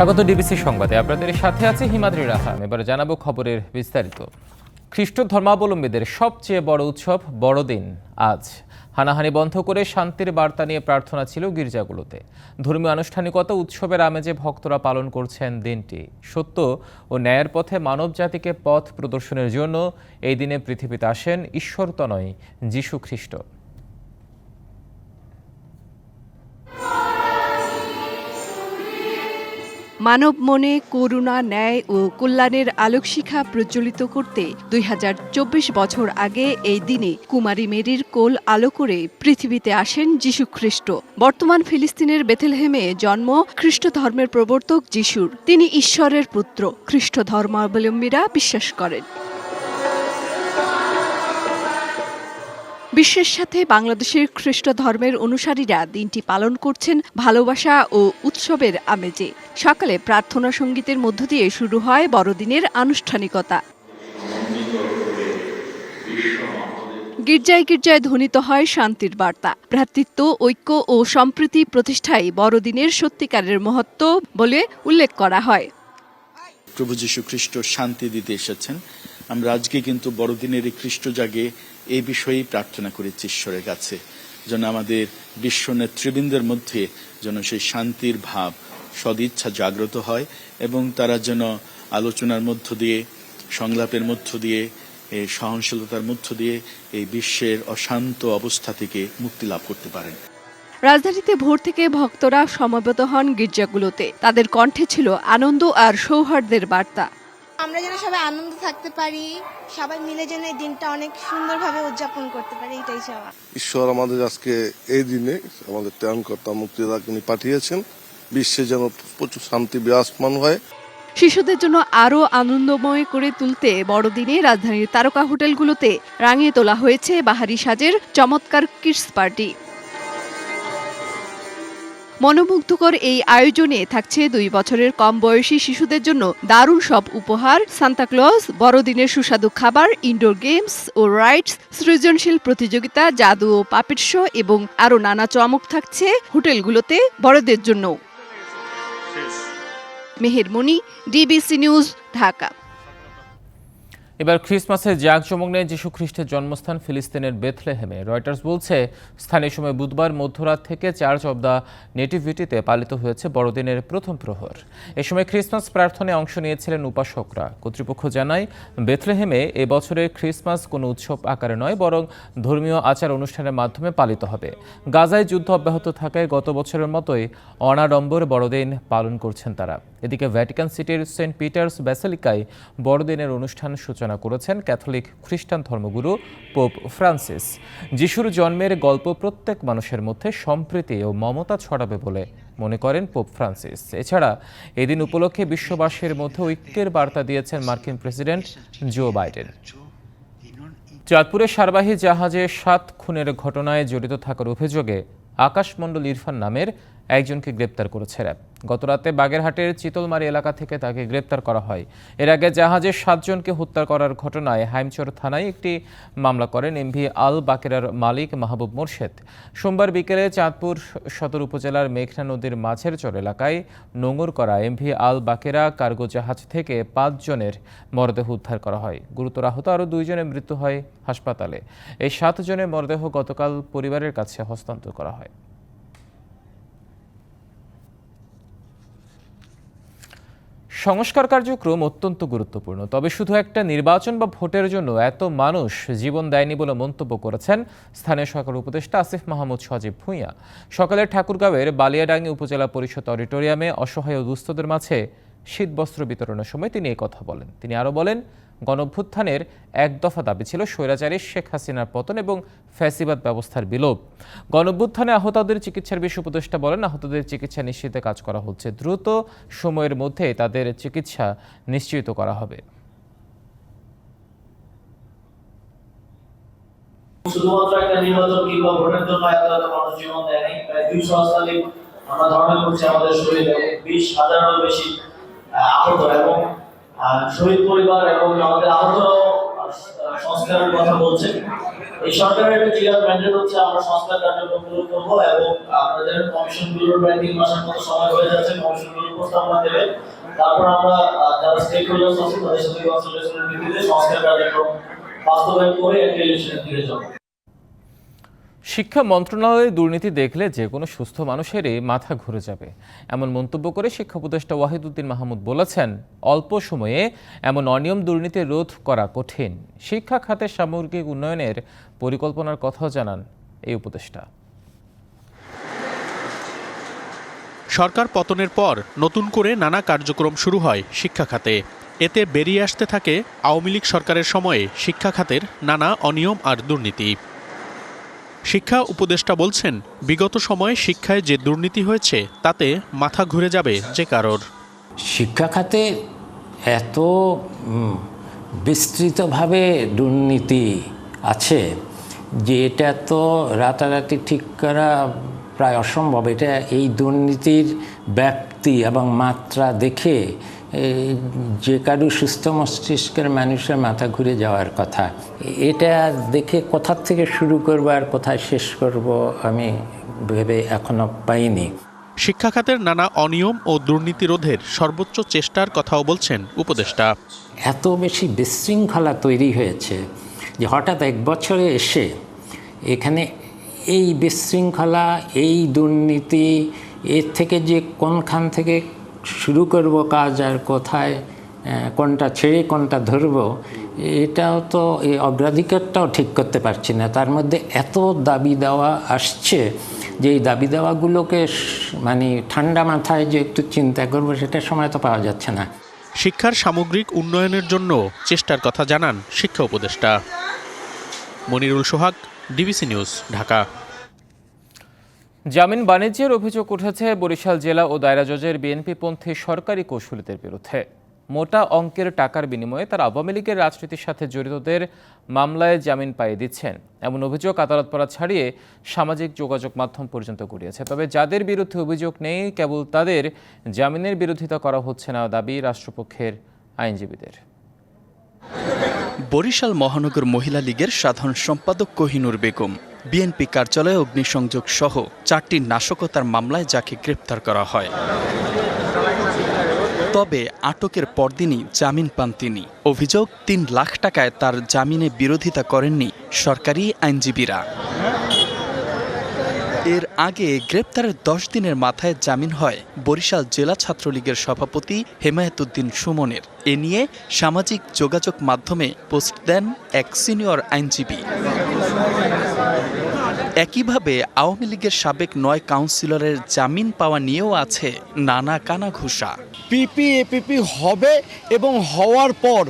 স্বাগত ডিবিসি সংবাদে। আপনাদের সাথে আছে হিমাদ্রি রাহান। এবার জানাব খবরের বিস্তারিত। খ্রিস্ট ধর্মাবলম্বীদের সবচেয়ে বড় উৎসব বড়দিন আজ। হানাহানি বন্ধ করে শান্তির বার্তা নিয়ে প্রার্থনা ছিল গির্জাগুলোতে। ধর্মীয় আনুষ্ঠানিকতা উৎসবের আমেজে ভক্তরা পালন করছেন দিনটি। সত্য ও ন্যায়ের পথে মানব জাতিকে পথ প্রদর্শনের জন্য এই দিনে পৃথিবীতে আসেন ঈশ্বরতনয় যীশু খ্রিস্ট মানব মনে, করুণা, ন্যায় ও কল্যাণের আলোকশিখা প্রজ্বলিত করতে দুই হাজার চব্বিশ বছর আগে এই দিনে কুমারী মেরির কোল আলো করে পৃথিবীতে আসেন যীশু খ্রিস্ট বর্তমান ফিলিস্তিনের বেথেলহেমে জন্ম খ্রিস্ট ধর্মের প্রবর্তক যিশুর। তিনি ঈশ্বরের পুত্র, খ্রিস্ট ধর্মাবলম্বীরা বিশ্বাস করেন। বিশ্বের সাথে বাংলাদেশের খ্রিস্ট ধর্মের অনুসারীরা দিনটি পালন করছেন ভালোবাসা ও উৎসবের আমেজে। সকালে প্রার্থনা সঙ্গীতের মধ্য দিয়ে শুরু হয় বড়দিনের আনুষ্ঠানিকতা। গির্জায় গির্জায় ধ্বনিত হয় শান্তির বার্তা। ভ্রাতৃত্ব, ঐক্য ও সম্প্রীতি প্রতিষ্ঠায় বড়দিনের সত্যিকারের মহত্ব বলে উল্লেখ করা হয়। প্রভু যীশু খ্রিস্ট শান্তি দিতে এসেছেন। আমরা আজকে কিন্তু বড়দিনের এই খ্রিস্ট জাগে এই বিষয়েই প্রার্থনা করেছি ঈশ্বরের কাছে, যেন আমাদের বিশ্ব নেতৃবৃন্দের মধ্যে যেন সেই শান্তির ভাব সদিচ্ছা জাগ্রত হয় এবং তারা যেন আলোচনার মধ্য দিয়ে, সংলাপের মধ্য দিয়ে এই সহনশীলতার মধ্য দিয়ে এই বিশ্বের অশান্ত অবস্থা থেকে মুক্তি লাভ করতে পারেন। রাজধানীতে ভোর থেকে ভক্তরা সমবেত হন গির্জাগুলোতে। তাদের কণ্ঠে ছিল আনন্দ আর সৌহার্দ্যের বার্তা। আমরা যেন সবাই আনন্দ থাকতে পারি সবাই মিলে যেন এই দিনটা অনেক সুন্দরভাবে উদযাপন করতে পারি এটাই চাওয়া। ঈশ্বর আমাদের আজকে এই দিনে আমাদের ত্রাণকর্তা মুক্তিদাতাকে পাঠিয়েছেন। বিশ্বে যেন প্রচুর শান্তি বিরাজমান হয়। শিশুদের জন্য আরও আনন্দময় করে তুলতে বড়দিনে রাজধানীর তারকা হোটেলগুলোতে রাঙিয়ে তোলা হয়েছে বাহারি সাজের চমৎকার কিডস পার্টি। মনোমুগ্ধকর এই আয়োজনে থাকছে দুই বছরের কম বয়সী শিশুদের জন্য দারুণ সব উপহার সান্তাক্লজ বড়দিনের সুস্বাদু খাবার ইনডোর গেমস ও রাইডস সৃজনশীল প্রতিযোগিতা জাদু ও পাপেট শো এবং আরও নানা চমক থাকছে হোটেলগুলোতে বড়দের জন্য মেহেরমণি ডিবিসি নিউজ ঢাকা। এবার ক্রিসমাসের জাঁকজমক নেই যীশু খ্রিস্টের জন্মস্থান ফিলিস্তিনের বেথলেহেমে। রয়টার্স বলছে, স্থানীয় সময় বুধবার মধ্যরাত থেকে চার্চ অব দ্য নেটিভিটিতে পালিত হয়েছে বড়দিনের প্রথম প্রহর। এ সময় ক্রিসমাস প্রার্থনায় অংশ নিয়েছিলেন উপাসকরা। কর্তৃপক্ষ জানায়, বেথলেহেমে এবছরের ক্রিসমাস কোনো উৎসব আকারে নয়, বরং ধর্মীয় আচার অনুষ্ঠানের মাধ্যমে পালিত হবে। গাজায় যুদ্ধ অব্যাহত থাকায় গত বছরের মতোই অনাডম্বর বড়দিন পালন করছেন তারা। এদিকে ভ্যাটিকান সিটির সেন্ট পিটার্স ব্যাসেলিকায় বড়দিনের অনুষ্ঠান সূচনা করেছেন ক্যাথলিক খ্রিস্টান ধর্মগুরু পোপ ফ্রান্সিস। যিশুর জন্মের গল্প প্রত্যেক মানুষের মধ্যে সম্প্রীতি ও মমতা ছড়াবে বলে মনে করেন পোপ ফ্রান্সিস। এছাড়া এদিন উপলক্ষে বিশ্ববাসীর মধ্যে ঐক্যের বার্তা দিয়েছেন মার্কিন প্রেসিডেন্ট জো বাইডেন। চাঁদপুরে সারবাহী জাহাজে সাত খুনের ঘটনায় জড়িত থাকার অভিযোগে আকাশমণ্ডল ইরফান নামের একজনকে গ্রেপ্তার করেছে র্যাব। গতরাতে বাগেরহাটের চিতলমারি এলাকা থেকে তাকে গ্রেপ্তার করা হয়। এর আগে জাহাজের সাতজনকে হত্যা করার ঘটনায় হাইমচর থানায় একটি মামলা করেন এমভি আল বাকেরার মালিক মাহবুব মোর্শেদ। সোমবার বিকেলে চাঁদপুর সদর উপজেলার মেঘনা নদীর মাছের চর এলাকায় নোঙর করা এমভি আল বাকেরা কার্গো জাহাজ থেকে পাঁচজনের মরদেহ উদ্ধার করা হয়। গুরুতর আহত আরও দুইজনের মৃত্যু হয় হাসপাতালে। এই সাতজনের মরদেহ গতকাল পরিবারের কাছে হস্তান্তর করা হয়। সংস্কার কার্যক্রম অত্যন্ত গুরুত্বপূর্ণ। তবে শুধু একটা নির্বাচন বা ভোটের জন্য এত মানুষ জীবন দেয়নি বলে মন্তব্য করেছেন স্থানীয় সরকার উপদেষ্টা আসিফ মাহমুদ সজীব ভূঁইয়া। সকালে ঠাকুরগাঁওয়ের বালিয়াডাঙ্গি উপজেলা পরিষদ অডিটোরিয়ামে অসহায় ও দুস্থদের মাঝে শীতবস্ত্র বিতরণের সময় তিনি কথা বলেন। তিনি আরও বলেন গণভ্যুত্থানের এক দফা দাবি ছিল স্বৈরাচারী শেখ হাসিনার পতন এবং ফ্যাসিবাদ ব্যবস্থার বিলোপ। গণভ্যুত্থানে আহতদের চিকিৎসার বিষয়ে উপদেষ্টা বলেন, আহতদের চিকিৎসা নিশ্চিতে কাজ করা হচ্ছে। দ্রুত সময়ের মধ্যে তাদের চিকিৎসা নিশ্চিত করা হবে। শুধুমাত্র একটা নির্বাচন কিংবা ভোটের জন্য এত এত মানুষ জীবন দেয় নাই প্রায় আমরা ধারণা করছি আমাদের শরীরে বিশ হাজারেরও বেশি আহত এবং শহীদ পরিবার এবং আমাদের আহত সংস্কারের কথা বলছেন। এই সরকারের একটা ক্লিয়ার ম্যান্ডেট হচ্ছে আমরা সংস্কার কার্যক্রম শুরু করব এবং জানেন কমিশনগুলোর প্রায় তিন মাসের মতো সময় হয়ে যাচ্ছে কমিশনগুলো প্রস্তাবনা দেবে। তারপর আমরা যারা স্টেক হোল্ডার্স আছে তাদের সাথে কনসালটেশনের ভিত্তিতে সংস্কার কার্যক্রম বাস্তবায়ন করে একটা ইলেকশনের দিকে যাব। শিক্ষা মন্ত্রণালয়ের দুর্নীতি দেখলে যে কোনো সুস্থ মানুষেরই মাথা ঘুরে যাবে। এমন মন্তব্য করে শিক্ষা উপদেষ্টা ওয়াহিদুদ্দিন মাহমুদ বলেছেন, অল্প সময়ে এমন অনিয়ম দুর্নীতি রোধ করা কঠিন। শিক্ষা খাতের সামগ্রিক উন্নয়নের পরিকল্পনার কথাও জানান এই উপদেষ্টা। সরকার পতনের পর নতুন করে নানা কার্যক্রম শুরু হয় শিক্ষা খাতে। এতে বেরিয়ে আসতে থাকে আওয়ামী লীগ সরকারের সময়ে শিক্ষা খাতের নানা অনিয়ম আর দুর্নীতি। শিক্ষা উপদেষ্টা বলছেন, বিগত সময়ে শিক্ষায় যে দুর্নীতি হয়েছে, তাতে মাথা ঘুরে যাবে যে কারোর। শিক্ষা খাতে এত বিস্তৃতভাবে দুর্নীতি আছে যে এটা তো রাতারাতি ঠিক করা প্রায় অসম্ভব। এটা এই দুর্নীতির ব্যাপ্তি এবং মাত্রা দেখে যে কারু সুস্থ মস্তিষ্কের মানুষের মাথা ঘুরে যাওয়ার কথা এটা দেখে কোথার থেকে শুরু করব আর কোথায় শেষ করব আমি ভেবে এখনও পাইনি। শিক্ষা খাতের নানা অনিয়ম ও দুর্নীতি রোধের সর্বোচ্চ চেষ্টার কথাও বলছেন উপদেষ্টা। এত বেশি বিশৃঙ্খলা তৈরি হয়েছে যে হঠাৎ এক বছরে এসে এখানে এই বিশৃঙ্খলা এই দুর্নীতি এর থেকে যে কোনখান থেকে শুরু করব কাজ আর কোথায় কোনটা ছেড়ে কোনটা ধরব, এটাও তো, এই অগ্রাধিকারটাও ঠিক করতে পারছি না। তার মধ্যে এত দাবি দেওয়া আসছে যে এই দাবি দেওয়াগুলোকে মানে ঠান্ডা মাথায় যে একটু চিন্তা করব সেটা সময় তো পাওয়া যাচ্ছে না। শিক্ষার সামগ্রিক উন্নয়নের জন্য চেষ্টার কথা জানান শিক্ষা উপদেষ্টা। Monirul Sohag, DBC news, Dhaka. জামিন বাণিজ্যের অভিযোগ উঠেছে বরিশাল জেলা ও দায়রা জজের বিএনপিপন্থী সরকারি কৌশলীদের বিরুদ্ধে। মোটা অঙ্কের টাকার বিনিময়ে তারা আওয়ামী লীগের রাজনীতির সাথে জড়িতদের মামলায় জামিন পাইয়ে দিচ্ছেন। এমন অভিযোগ আদালত পাড়া ছাড়িয়ে সামাজিক যোগাযোগ মাধ্যম পর্যন্ত গড়িয়েছে। তবে যাদের বিরুদ্ধে অভিযোগ নেই, কেবল তাদের জামিনের বিরোধিতা করা হচ্ছে না দাবি রাষ্ট্রপক্ষের আইনজীবীদের। বরিশাল মহানগর মহিলা লীগের সাধারণ সম্পাদক কোহিনুর বেগম বিএনপি কার্যালয়ে অগ্নিসংযোগ সহ চারটি নাশকতার মামলায় যাকে গ্রেপ্তার করা হয়। তবে আটকের পরদিনই জামিন পান তিনি। অভিযোগ, তিন লাখ টাকায় তার জামিনে বিরোধিতা করেননি সরকারি আইনজীবীরা। এর আগে গ্রেপ্তারের দশ দিনের মাথায় জামিন হয় বরিশাল জেলা ছাত্রলীগের সভাপতি হেমায়েতুদ্দিন সুমনের। এ নিয়ে সামাজিক যোগাযোগ মাধ্যমে পোস্ট দেন এক সিনিয়র আইনজীবী। একইভাবে আওয়ামী লীগের সাবেক নয় কাউন্সিলরের জামিন পাওয়া নিয়েও আছে নানা কানাঘুষা। পিপি এপিপি হবে এবং হওয়ার পর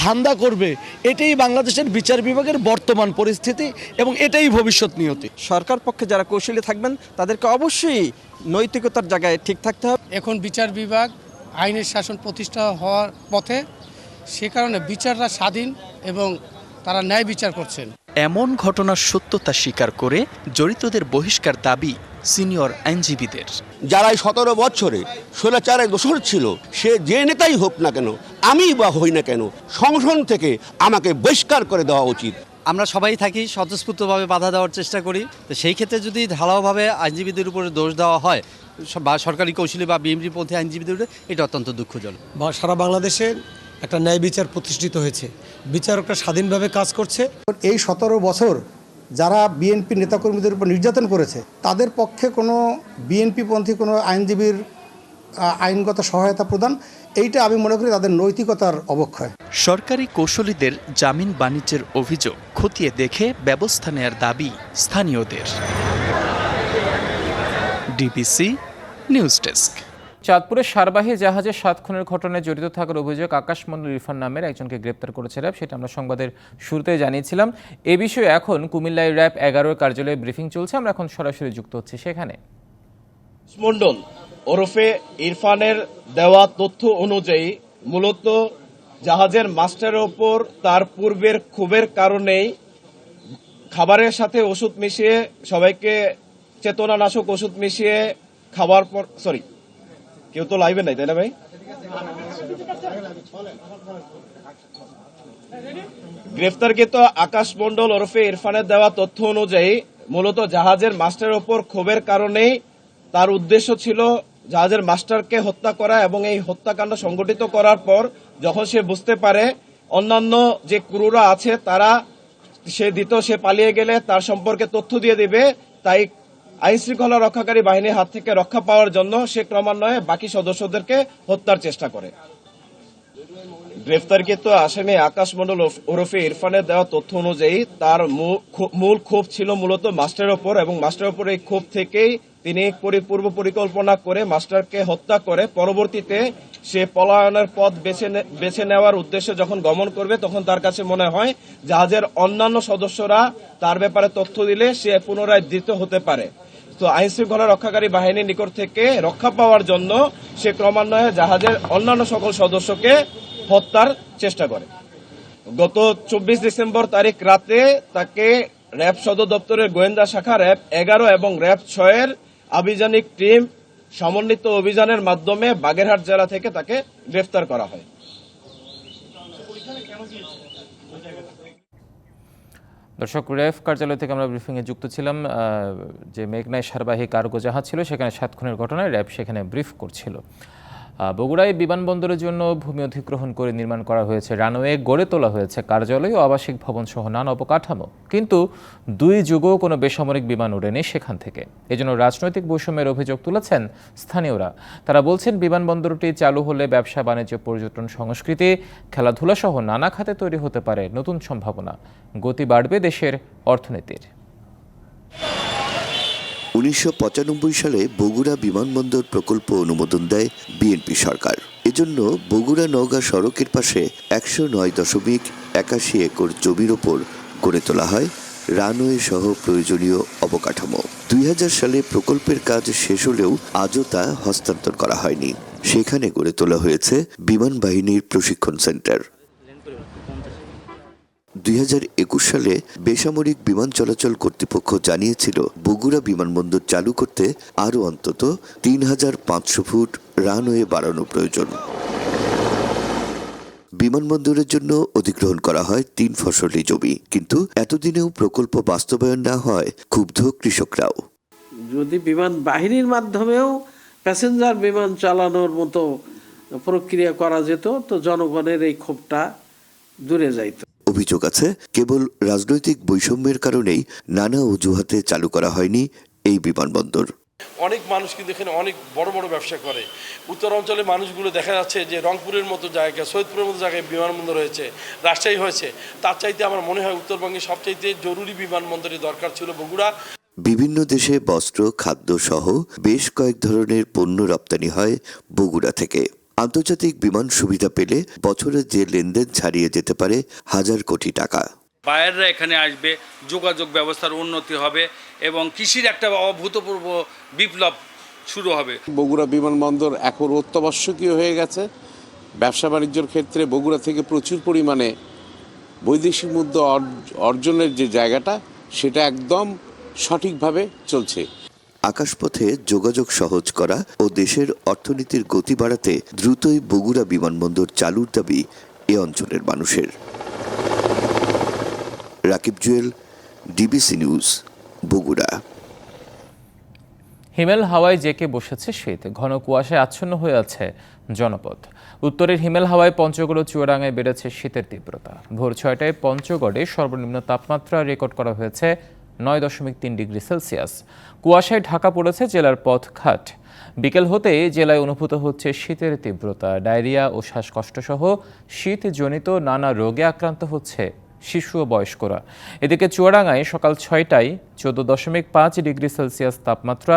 ধান্দা করবে এটাই বাংলাদেশের বিচার বিভাগের বর্তমান পরিস্থিতি এবং এটাই ভবিষ্যৎ নিয়তি। সরকার পক্ষে যারা কৌশলী থাকবেন তাদেরকে অবশ্যই নৈতিকতার জায়গায় ঠিক থাকতে হবে। এখন বিচার বিভাগ আইনের শাসন প্রতিষ্ঠা হওয়ার পথে সে কারণে বিচাররা স্বাধীন এবং তারা ন্যায় বিচার করছেন। এমন ঘটনার সত্যতা স্বীকার করে জড়িতদের বহিষ্কার দাবি সিনিয়র আইনজীবীদের। যারা এই সতেরো বছরে স্বৈরাচারের দোষর ছিল সে যে নেতাই হোক না কেন আমি বা হই না কেন সংসদ থেকে আমাকে বহিষ্কার করে দেওয়া উচিত। আমরা সবাই থাকি স্বতঃস্ফূর্তভাবে বাধা দেওয়ার চেষ্টা করি। তো সেই ক্ষেত্রে যদি ঢালাওভাবে আইনজীবীদের উপরে দোষ দেওয়া হয় বা সরকারি কৌশলী বা বিএমপি পন্থী আইনজীবীদের উপরে এটা অত্যন্ত দুঃখজনক। বা সারা বাংলাদেশে একটা ন্যায় বিচার প্রতিষ্ঠিত হয়েছে। বিচারকরা স্বাধীনভাবে কাজ করছে। এই সতেরো বছর যারা বিএনপি নেতাকর্মীদের উপর নির্যাতন করেছে তাদের পক্ষে কোনো বিএনপি পন্থী কোনো আইনজীবীর আইনগত সহায়তা প্রদান এইটা আমি মনে করি তাদের নৈতিকতার অবক্ষয়। সরকারি কৌশলীদের জামিন বাণিজ্যের অভিযোগ খতিয়ে দেখে ব্যবস্থা নেয়ার দাবি স্থানীয়দের। DBC news desk. চাঁদপুরের সারবাহী জাহাজে সাত খুনের ঘটনায় জড়িত থাকার অভিযোগ আকাশ মন্ডল ইরফান নামের একজনকে গ্রেপ্তার করেছে র্যাব, সেটা আমরা সংবাদের শুরুতে জানিয়েছিলাম। এ বিষয়ে এখন কুমিল্লায় র্যাব এগারোর কার্যালয়ে ব্রিফিং চলছে, আমরা এখন সরাসরি যুক্ত হচ্ছি সেখানে। মন্ডল ওরফে ইরফানের দেওয়া তথ্য অনুযায়ী মূলত জাহাজের মাস্টারের ওপর তার পূর্বের ক্ষোভের কারণেই খাবারের সাথে ওষুধ মিশিয়ে সবাইকে চেতনানাশক ওষুধ মিশিয়ে খাবার পর সরি কেউ তো লাইভে নাই, তাই না ভাই? গ্রেফতারকৃত আকাশ মন্ডল ওরফে ইরফানের দেওয়া তথ্য অনুযায়ী মূলত জাহাজের মাস্টারের ওপর ক্ষোভের কারণেই তার উদ্দেশ্য ছিল জাহাজের মাস্টারকে হত্যা করা এবং এই হত্যাকাণ্ড সংগঠিত করার পর যখন সে বুঝতে পারে অন্যান্য যে ক্রুরা আছে, তারা সে দিত, সে পালিয়ে গেলে তার সম্পর্কে তথ্য দিয়ে দিবে, তাই আইন শৃঙ্খলা রক্ষাকারী বাহিনীর হাত থেকে রক্ষা পাওয়ার জন্য সে ক্রমান্বয়ে বাকি সদস্যদেরকে হত্যার চেষ্টা করে। গ্রেফতারকৃত আসামি আকাশ মণ্ডল ওরফে ইরফানের দেওয়া তথ্য অনুযায়ী তার মূল ক্ষোভ ছিল মূলত মাস্টারের ওপর এবং মাস্টারের ওপর এই ক্ষোভ থেকেই তিনি পরি- পূর্ব পরিকল্পনা করে মাস্টারকে হত্যা করে। পরবর্তীতে সে পলায়নের পথ বেছে বেছে নেওয়ার উদ্দেশ্যে যখন গমন করবে, তখন তার কাছে মনে হয় জাহাজের অন্যান্য সদস্যরা তার ব্যাপারে তথ্য দিলে সে পুনরায় দিত হতে পারে। তো আইন শৃঙ্খলা রক্ষাকারী বাহিনীর নিকট থেকে রক্ষা পাওয়ার জন্য সে ক্রমান্বয়ে জাহাজের অন্যান্য সকল সদস্যকে হত্যার চেষ্টা করে। গত চব্বিশ ডিসেম্বর তারিখ রাতে তাকে র্যাব সদর দপ্তরের গোয়েন্দা শাখা র্যাব এগারো এবং র্যাব ছয়ের আভিযানিক টিম সমন্বিত অভিযানের মাধ্যমে বাগেরহাট জেলা থেকে তাকে গ্রেফতার করা হয়। দর্শক, রেফ কার্যালয় থেকে আমরা ব্রিফিংয়ে যুক্ত ছিলাম যে মেঘনায় সারবাহী কার্গো জাহাজ ছিল, সেখানে সাত খুনের ঘটনায় র্যাব সেখানে ব্রিফ করছিল। বগুড়ায় বিমানবন্দরের জন্য ভূমি অধিগ্রহণ করে নির্মাণ করা হয়েছে, রানওয়ে গড়ে তোলা হয়েছে, কার্যালয় ও আবাসিক ভবন সহ নানা অবকাঠামো। কিন্তু দুই যুগও কোনো বেসামরিক বিমান ওড়েনি সেখান থেকে। এজন্য রাজনৈতিক বৈষম্যের অভিযোগ তুলেছেন স্থানীয়রা। তারা বলছেন বিমানবন্দরটি চালু হলে ব্যবসা, বাণিজ্য, পর্যটন, সংস্কৃতি, খেলাধুলা সহ নানা খাতে তৈরি হতে পারে। নতুন সম্ভাবনা। গতি বাড়বে দেশের অর্থনীতির। উনিশশো পঁচানব্বই সালে বগুড়া বিমানবন্দর প্রকল্প অনুমোদন দেয় বিএনপি সরকার। এজন্য বগুড়া নওগাঁ সড়কের পাশে একশো নয় দশমিক একাশি একর জমির ওপর গড়ে তোলা হয় রানওয়ে সহ প্রয়োজনীয় অবকাঠামো। দুই হাজার সালে প্রকল্পের কাজ শেষ হলেও আজও তা হস্তান্তর করা হয়নি। সেখানে গড়ে তোলা হয়েছে বিমান বাহিনীর প্রশিক্ষণ সেন্টার। দুই হাজার একুশ সালে বেসামরিক বিমান চলাচল কর্তৃপক্ষ জানিয়েছিল, বগুড়া বিমানবন্দর চালু করতে আরও অন্তত তিন হাজার পাঁচশো ফুট রানওয়ে বাড়ানো প্রয়োজন। বিমানবন্দরের জন্য অধিগ্রহণ করা হয় তিন ফসলি জমি, কিন্তু এতদিনেও প্রকল্প বাস্তবায়ন না হয় ক্ষুব্ধ কৃষকরাও। যদি বিমান বাহিনীর মাধ্যমেও প্যাসেঞ্জার বিমান চালানোর মতো প্রক্রিয়া করা যেত, তো জনগণের এই ক্ষোভটা দূরে যাইত। অভিযোগ আছে কেবল রাজনৈতিক বৈষম্যের কারণেই নানা অজুহাতে চালু করা হয়নি এই বিমানবন্দর। অনেক মানুষ কিন্তু এখানে অনেক বড় বড় ব্যবসা করে। উত্তর অঞ্চলে মানুষগুলো দেখা যাচ্ছে যে রংপুরের মতো জায়গা সৈয়দপুরের মতো জায়গায় বিমানবন্দর হয়েছে রাজশাহী হয়েছে। তার চাইতে আমার মনে হয় উত্তরবঙ্গে সবচাইতে জরুরি বিমানবন্দরের দরকার ছিল বগুড়া। বিভিন্ন দেশে বস্ত্র খাদ্য সহ বেশ কয়েক ধরনের পণ্য রপ্তানি হয় বগুড়া থেকে। আন্তর্জাতিক বিমান সুবিধা পেলে বছরে যে লেনদেন ছাড়িয়ে যেতে পারে হাজার কোটি টাকা। বায়াররা এখানে আসবে যোগাযোগ ব্যবস্থার উন্নতি হবে এবং কৃষির একটা অভূতপূর্ব বিপ্লব শুরু হবে। বগুড়া বিমানবন্দর এখন অত্যাবশ্যকীয় হয়ে গেছে। ব্যবসা বাণিজ্যের ক্ষেত্রে বগুড়া থেকে প্রচুর পরিমাণে বৈদেশিক মুদ্রা অর্জ- অর্জনের যে জায়গাটা সেটা একদম সঠিকভাবে চলছে। আকাশপথে যোগাযোগ সহজ করা ও দেশের অর্থনীতির গতি বাড়াতে দ্রুতই বগুড়া বিমানবন্দর চালুর দাবি এ অঞ্চলের মানুষের। Rakib Jewel DBC news Bogura. হিমেল হাওয়ায় জেকে বসেছে শীত, ঘন কুয়াশায় আচ্ছন্ন হয়ে আছে জনপদ। উত্তরের হিমেল হাওয়ায় পঞ্চগড় চুয়াডাঙ্গায় বেড়েছে শীতের তীব্রতা। ভোর ছয়টায় পঞ্চগড়ে সর্বনিম্ন তাপমাত্রা রেকর্ড করা হয়েছে নয় দশমিক তিন ডিগ্রি সেলসিয়াস। কুয়াশায় ঢাকা পড়েছে জেলার পথঘাট বিকেল হতেই জেলায় অনুভূত হচ্ছে শীতের তীব্রতা। ডায়রিয়া ও শ্বাসকষ্টসহ শীতজনিত নানা রোগে আক্রান্ত হচ্ছে শিশু ও বয়স্করা। এদিকে চুয়াডাঙ্গায় সকাল ছয়টায় চোদ্দ দশমিক পাঁচ ডিগ্রি সেলসিয়াস তাপমাত্রা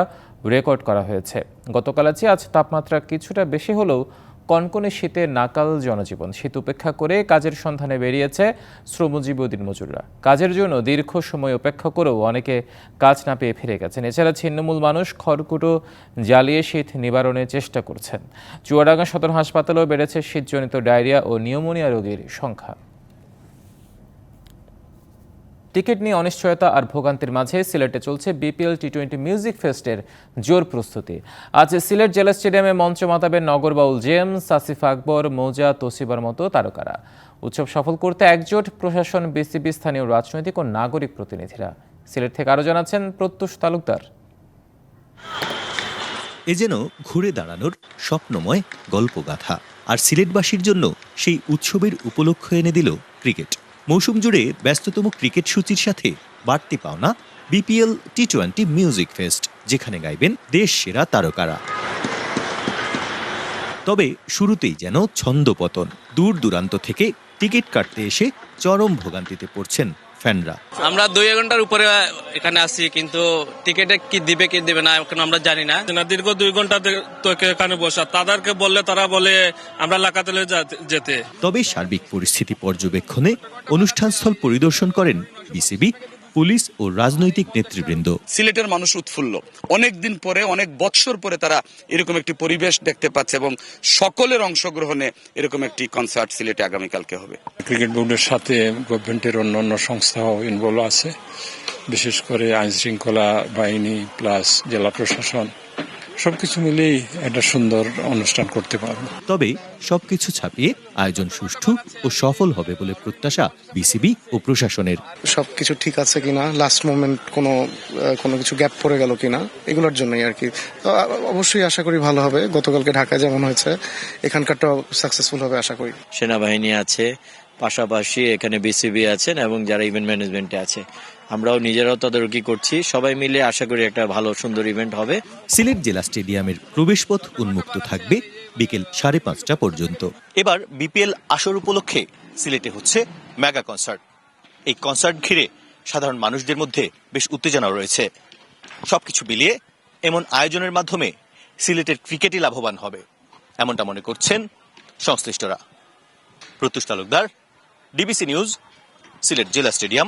রেকর্ড করা হয়েছে। গতকাল আছে আজ তাপমাত্রা কিছুটা বেশি হলেও কনকনে শীতে নাকাল জনজীবন। শীত উপেক্ষা করে কাজের সন্ধানে বেরিয়েছে শ্রমজীবী দিনমজুররা কাজের জন্য দীর্ঘ সময় অপেক্ষা করেও অনেকে কাজ না পেয়ে ফিরে গেছেন। এছাড়া ছিন্নমূল মানুষ খড়কুটো জ্বালিয়ে শীত নিবারণের চেষ্টা করছেন। চুয়াডাঙ্গা সদর হাসপাতালেও বেড়েছে শীতজনিত ডায়রিয়া ও নিউমোনিয়া রোগীর সংখ্যা। টিকিট নিয়ে অনিশ্চয়তা আর ভোগান্তির মাঝে সিলেটে চলছে বিপিএল টি টোয়েন্টি মিউজিক ফেস্টের জোর প্রস্তুতি। আজ সিলেট জেলা স্টেডিয়ামে মঞ্চ মাতাবেন নগরবাউল জেমস আসিফ আকবর, মৌজা, তোসিবার মতো তারকারা। উৎসব সফল করতে একজোট প্রশাসন, বিসিবি, স্থানীয় রাজনৈতিক ও নাগরিক প্রতিনিধিরা। সিলেট থেকে আরও জানাচ্ছেন প্রত্যুষ তালুকদার। এ যেন ঘুরে দাঁড়ানোর স্বপ্নময় গল্পগাথা। আর সিলেটবাসীর জন্য সেই উৎসবের উপলক্ষ এনে দিল ক্রিকেট। মৌসুম জুড়ে ব্যস্ততম ক্রিকেট সূচির সাথে বাড়তি পাওনা BPL T twenty music fest, যেখানে গাইবেন দেশ সেরা তারকারা। তবে শুরুতেই যেন ছন্দপতন দূর দূরান্ত থেকে টিকিট কাটতে এসে চরম ভোগান্তিতে পড়ছেন ফ্যানরা? আমরা দুই ঘণ্টার উপরে এখানে আসি কিন্তু টিকেটে কি দিবে কি দিবে না এখন আমরা জানি না। না দীর্ঘ দুই ঘণ্টা তোকে এখানে বসা। তাদেরকে বললে তারা বলে আমরা লাকাতলে যেতে। তবে সার্বিক পরিস্থিতি পর্যবেক্ষণে অনুষ্ঠানস্থল পরিদর্শন করেন বিসিবি পুলিশ ও রাজনৈতিক নেতৃবৃন্দ। সিলেটের মানুষ উৎফুল্ল। অনেক দিন পরে অনেক বৎসর পরে তারা এরকম একটি পরিবেশ দেখতে পাচ্ছে এবং সকলের অংশগ্রহণে এরকম একটি কনসার্ট সিলেটে আগামীকালকে হবে। ক্রিকেট বোর্ডের সাথে গভর্নমেন্টের অন্যান্য সংস্থাও ইনভলভ আছে। বিশেষ করে আইন শৃঙ্খলা বাহিনী প্লাস জেলা প্রশাসন। সবকিছু মিলেই একটা সুন্দর অনুষ্ঠান করতে পারব। তবে সবকিছু ছাপিয়ে আয়োজন সুষ্ঠু ও সফল হবে বলে প্রত্যাশা বিসিবি ও প্রশাসনের। সবকিছু ঠিক আছে কিনা লাস্ট মোমেন্ট কোনো কোনো কিছু গ্যাপ পড়ে গেল কিনা এগুলোর জন্যই আর কি। অবশ্যই আশা করি ভালো হবে। গতকালকে ঢাকায় যেমন হয়েছে এখানকারটাও সাকসেসফুল হবে আশা করি। সেনাবাহিনী আছে পাশাপাশি এখানে বিসিবি আছেন এবং যারা ইভেন্ট ম্যানেজমেন্টে আছে আমরাও নিজেরাও তদারকি করছি। সবাই মিলে আশা করি একটা ভালো সুন্দর ইভেন্ট হবে। সিলেট জেলা স্টেডিয়ামের প্রবেশপথ উন্মুক্ত থাকবে বিকেল সাড়ে পাঁচটা পর্যন্ত। এবার বিপিএল আসর উপলক্ষে সিলেটে হচ্ছে মেগা কনসার্ট। এই কনসার্ট ঘিরে সাধারণ মানুষদের মধ্যে বেশ উত্তেজনা রয়েছে। সবকিছু মিলিয়ে এমন আয়োজনের মাধ্যমে সিলেটের ক্রিকেটই লাভবান হবে এমনটা মনে করছেন সংশ্লিষ্টরা। প্রত্যুষ তালুকদার ডিবিসি নিউজ সিলেট জেলা স্টেডিয়াম।